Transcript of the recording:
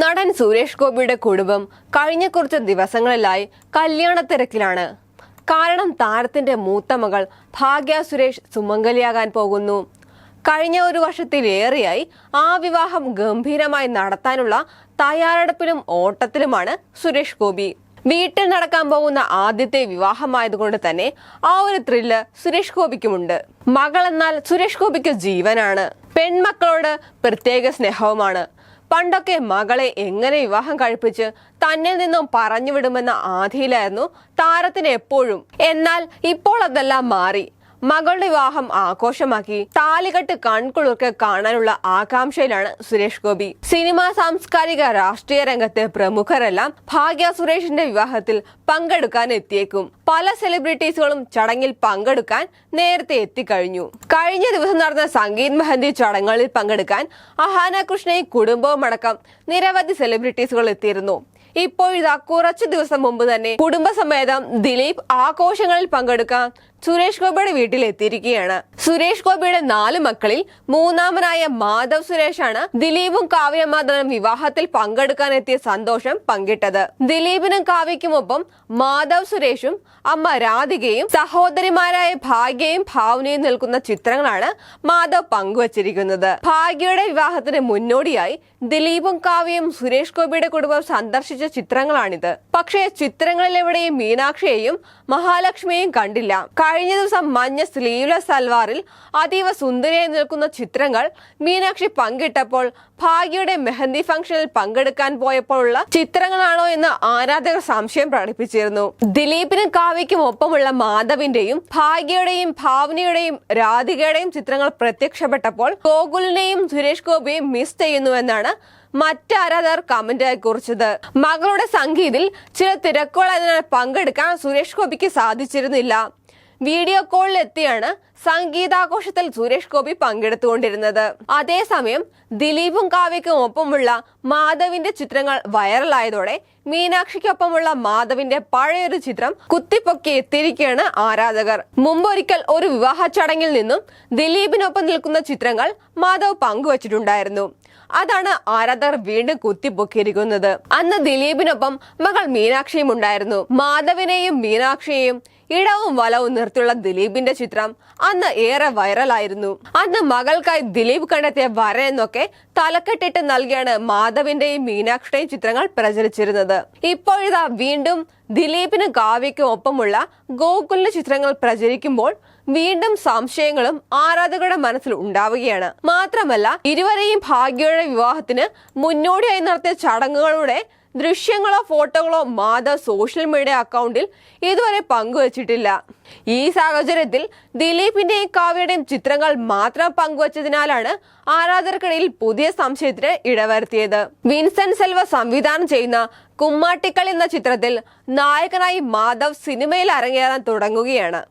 നടൻ സുരേഷ് ഗോപിയുടെ കുടുംബം കഴിഞ്ഞ കുറച്ച് ദിവസങ്ങളിലായി കല്യാണ തിരക്കിലാണ് കാരണം താരത്തിന്റെ മൂത്ത മകൾ ഭാഗ്യ സുരേഷ് സുമംഗലിയാകാൻ പോകുന്നു. കഴിഞ്ഞ ഒരു വർഷത്തിലേറെയായി ആ വിവാഹം ഗംഭീരമായി നടത്താനുള്ള തയ്യാറെടുപ്പിലും ഓട്ടത്തിലുമാണ് സുരേഷ് ഗോപി. വീട്ടിൽ നടക്കാൻ പോകുന്ന ആദ്യത്തെ വിവാഹമായതുകൊണ്ട് തന്നെ ആ ഒരു ത്രില്ല് സുരേഷ് ഗോപിക്കുമുണ്ട്. മകൾ എന്നാൽ സുരേഷ് ഗോപിക്ക് ജീവനാണ്. പെൺമക്കളോട് പ്രത്യേക സ്നേഹവുമാണ്. പണ്ടൊക്കെ മകളെ എങ്ങനെ വിവാഹം കഴിപ്പിച്ച് തന്നിൽ നിന്നും പറഞ്ഞു വിടുമെന്ന ആധിയിലായിരുന്നു താരത്തിന് എപ്പോഴും. എന്നാൽ ഇപ്പോൾ അതെല്ലാം മാറി. മകളുടെ വിവാഹം ആഘോഷമാക്കി. താലികെട്ട് കൺകുളിർക്ക് കാണാനുള്ള ആകാംക്ഷയിലാണ് സുരേഷ് ഗോപി. സിനിമാ സാംസ്കാരിക രാഷ്ട്രീയ രംഗത്തെ പ്രമുഖരെല്ലാം ഭാഗ്യ സുരേഷിന്റെ വിവാഹത്തിൽ പങ്കെടുക്കാൻ എത്തിയേക്കും. പല സെലിബ്രിറ്റീസുകളും ചടങ്ങിൽ പങ്കെടുക്കാൻ നേരത്തെ എത്തിക്കഴിഞ്ഞു. കഴിഞ്ഞ ദിവസം നടന്ന സംഗീത് മെഹന്തി ചടങ്ങുകളിൽ പങ്കെടുക്കാൻ അഹാന കൃഷ്ണയും കുടുംബവും അടക്കം നിരവധി സെലിബ്രിറ്റീസുകൾ എത്തിയിരുന്നു. ഇപ്പോഴിതാ കുറച്ചു ദിവസം മുമ്പ് തന്നെ കുടുംബസമേതം ദിലീപ് ആഘോഷങ്ങളിൽ പങ്കെടുക്കാൻ സുരേഷ് ഗോപിയുടെ വീട്ടിൽ എത്തിയിരിക്കുകയാണ് സുരേഷ് ഗോപിയുടെ നാല് മക്കളിൽ മൂന്നാമനായ മാധവ് സുരേഷാണ് ദിലീപും കാവ്യ മാധവനും വിവാഹത്തിൽ പങ്കെടുക്കാൻ എത്തിയ സന്തോഷം പങ്കിട്ടത്. ദിലീപിനും കാവ്യയ്ക്കുമൊപ്പം മാധവ് സുരേഷും അമ്മ രാധികയും സഹോദരിമാരായ ഭാഗ്യയും ഭാവനയും നിൽക്കുന്ന ചിത്രങ്ങളാണ് മാധവ് പങ്കുവച്ചിരിക്കുന്നത്. ഭാഗ്യയുടെ വിവാഹത്തിന് മുന്നോടിയായി ദിലീപും കാവ്യയും സുരേഷ് ഗോപിയുടെ കുടുംബം സന്ദർശിച്ച ചിത്രങ്ങളാണിത്. പക്ഷേ ചിത്രങ്ങളിലെവിടെയും മീനാക്ഷിയെയും മഹാലക്ഷ്മിയെയും കണ്ടില്ല. കഴിഞ്ഞ ദിവസം മഞ്ഞ സ്ലീവ്ലെസ് സൽവാറിൽ അതീവ സുന്ദരിയായി നിൽക്കുന്ന ചിത്രങ്ങൾ മീനാക്ഷി പങ്കിട്ടപ്പോൾ ഭാഗ്യയുടെ മെഹന്തി ഫംഗ്ഷനിൽ പങ്കെടുക്കാൻ പോയപ്പോഴുള്ള ചിത്രങ്ങളാണോ എന്ന് ആരാധകർ സംശയം പ്രകടിപ്പിച്ചിരുന്നു. ദിലീപിനും കാവ്യയ്ക്കും ഒപ്പമുള്ള മാധവിന്റെയും ഭാഗ്യയുടെയും ഭാവനയുടെയും രാധികയുടെയും ചിത്രങ്ങൾ പ്രത്യക്ഷപ്പെട്ടപ്പോൾ ഗോകുലിനെയും സുരേഷ് ഗോപിയെയും മിസ് ചെയ്യുന്നുവെന്നാണ് മറ്റ് ആരാധകർ കമന്റായി കുറിച്ചത്. മകളുടെ സംഗീതിൽ ചില തിരക്കുകളായതിനാൽ പങ്കെടുക്കാൻ സുരേഷ് ഗോപിക്ക് സാധിച്ചിരുന്നില്ല. വീഡിയോ കോളിൽ എത്തിയാണ് സംഗീതാഘോഷത്തിൽ സുരേഷ് ഗോപി പങ്കെടുത്തുകൊണ്ടിരുന്നത്. അതേസമയം ദിലീപും കാവ്യയ്ക്കും ഒപ്പമുള്ള മാധവിന്റെ ചിത്രങ്ങൾ വൈറലായതോടെ മീനാക്ഷിക്കൊപ്പമുള്ള മാധവിന്റെ പഴയൊരു ചിത്രം കുത്തിപ്പൊക്കി എത്തിയിരിക്കുകയാണ് ആരാധകർ. മുമ്പൊരിക്കൽ ഒരു വിവാഹ ചടങ്ങിൽ നിന്നും ദിലീപിനൊപ്പം നിൽക്കുന്ന ചിത്രങ്ങൾ മാധവ് പങ്കുവച്ചിട്ടുണ്ടായിരുന്നു. അതാണ് ആരാധകർ വീണ്ടും കുത്തിപ്പൊക്കിയിരിക്കുന്നത്. അന്ന് ദിലീപിനൊപ്പം മകൾ മീനാക്ഷിയും ഉണ്ടായിരുന്നു. മാധവിനെയും മീനാക്ഷിയെയും ഇടവും വലവും നിർത്തിയുള്ള ദിലീപിന്റെ ചിത്രം അന്ന് ഏറെ വൈറലായിരുന്നു. അന്ന് മകൾക്കായി ദിലീപ് കണ്ടെത്തിയ വര എന്നൊക്കെ തലക്കെട്ടിട്ട് നൽകിയാണ് മാധവിന്റെയും മീനാക്ഷിയുടെയും ചിത്രങ്ങൾ പ്രചരിച്ചിരുന്നത്. ഇപ്പോഴിതാ വീണ്ടും ദിലീപിനും കാവ്യയ്ക്കും ഒപ്പമുള്ള ഗോകുലിന്റെ ചിത്രങ്ങൾ പ്രചരിക്കുമ്പോൾ വീണ്ടും സംശയങ്ങളും ആരാധകരുടെ മനസ്സിൽ ഉണ്ടാവുകയാണ്. മാത്രമല്ല ഇരുവരെയും ഭാഗ്യയുടെ വിവാഹത്തിന് മുന്നോടിയായി നടത്തിയ ചടങ്ങുകളുടെ ദൃശ്യങ്ങളോ ഫോട്ടോകളോ മാധവ് സോഷ്യൽ മീഡിയ അക്കൗണ്ടിൽ ഇതുവരെ പങ്കുവച്ചിട്ടില്ല. ഈ സാഹചര്യത്തിൽ ദിലീപിന്റെയും കാവ്യയുടെയും ചിത്രങ്ങൾ മാത്രം പങ്കുവച്ചതിനാലാണ് ആരാധകർക്കിടയിൽ പുതിയ സംശയത്തിന് ഇടവരുത്തിയത്. വിൻസെന്റ് സെൽവ സംവിധാനം ചെയ്യുന്ന കുമ്മാട്ടിക്കൾ എന്ന ചിത്രത്തിൽ നായകനായി മാധവ് സിനിമയിൽ അരങ്ങേറാൻ തുടങ്ങുകയാണ്.